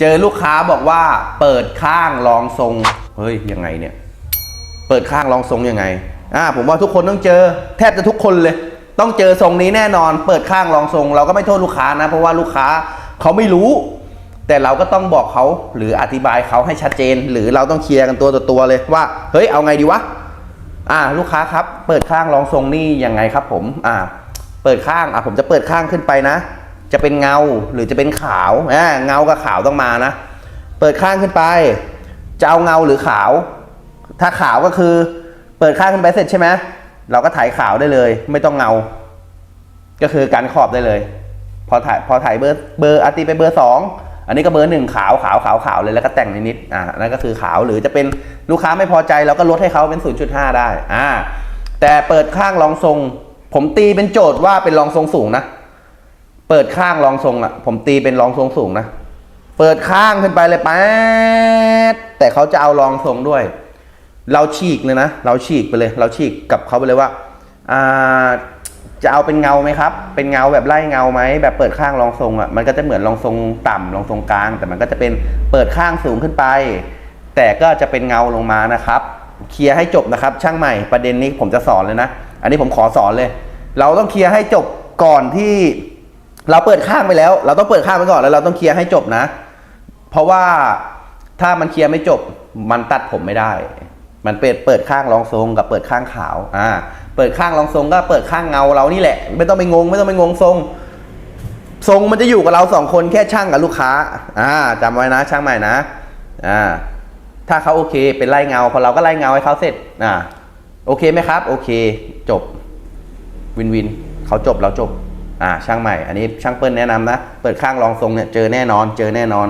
เจอลูกค้าบอกว่าเปิดข้างรองทรง เฮ้ยยังไงเนี่ย เปิดข้างรองทรงยังไง อ่าผมว่าทุกคนต้องเจอ แทบจะทุกคนเลย ต้องเจอทรงนี้แน่นอน เปิดข้างรองทรง เราก็ไม่โทษลูกค้านะ เพราะว่าลูกค้าเขาไม่รู้ แต่เราก็ต้องบอกเขาหรืออธิบายเขาให้ชัดเจน หรือเราต้องเคลียร์กันตัวต่อตัวเลยว่า เฮ้ยเอาไงดีวะ อ่า ลูกค้าครับ เปิดข้างรองทรงนี่ยังไงครับ ผม อ่า เปิดข้างอะผมจะเปิดข้างขึ้นไปนะ จะเป็นเงาหรือจะเป็นขาวอ่าเงากับขาวต้องมานะ เปิดข้างขึ้นไป จะเอาเงาหรือขาว ถ้าขาวก็คือ เปิดข้างขึ้นไปเสร็จใช่ไหมเราก็ถ่ายขาวได้เลย ไม่ต้องเงา ก็คือการขอบได้เลย พอถ่ายพอถ่ายเบอร์เบอร์อาร์ตีไปเบอร์สองอันนี้ก็เบอร์หนึ่งขาวขาวขาวขาวเลยแล้วก็แต่งนิดๆอ่านั่นก็คือขาวหรือจะเป็นลูกค้าไม่พอใจเราก็ลดให้เขาเป็น 0.5 ได้อ่าแต่เปิดข้างรองทรง ผมตีเป็นโจทย์ว่าเป็นรองทรงสูงนะ เปิดข้างรองทรงอะผมตีเป็นรองทรงสูงนะ เปิดข้างขึ้นไปเลยแป๊ดแต่เขาจะเอารองทรงด้วย เราฉีกเลยนะ เราฉีกไปเลย เราฉีกกับเขาไปเลยว่าอ่าจะเอาเป็นเงาไหมครับ เป็นเงาแบบไล่เงาไหมแบบเปิดข้างรองทรงอะ มันก็จะเหมือนรองทรงต่ำรองทรงกลาง แต่มันก็จะเป็นเปิดข้างสูงขึ้นไป แต่ก็จะเป็นเงาลงมานะครับ เคลียร์ให้จบนะครับ ช่างใหม่ประเด็นนี้ผมจะสอนเลยนะ อันนี้ผมขอสอนเลย เราต้องเคลียร์ให้จบก่อนที่ เราเปิดข้างไปแล้ว เราต้องเปิดข้างไปก่อนแล้วเราต้องเคลียร์ให้จบนะ เพราะว่าถ้ามันเคลียร์ไม่จบ มันตัดผมไม่ได้ มันเปิดเปิดข้างรองทรงกับเปิดข้างขาวอ่าเปิดข้างรองทรงก็เปิดข้างเงาเรานี่แหละ ไม่ต้องไปงง ไม่ต้องไปงงทรง ทรงมันจะอยู่กับเราสองคนแค่ช่างกับลูกค้าอ่าจำไว้นะช่างใหม่นะอ่าถ้าเขาโอเค เป็นไล่เงาพอเราก็ไล่เงาให้เขาเสร็จอ่าโอเคไหมครับ โอเค จบ วินวินเขาจบเราจบ อ่าช่างใหม่ อันนี้ช่างเปิ้ลแนะนำนะ เปิดข้างรองทรงเนี่ยเจอแน่นอน เจอแน่นอน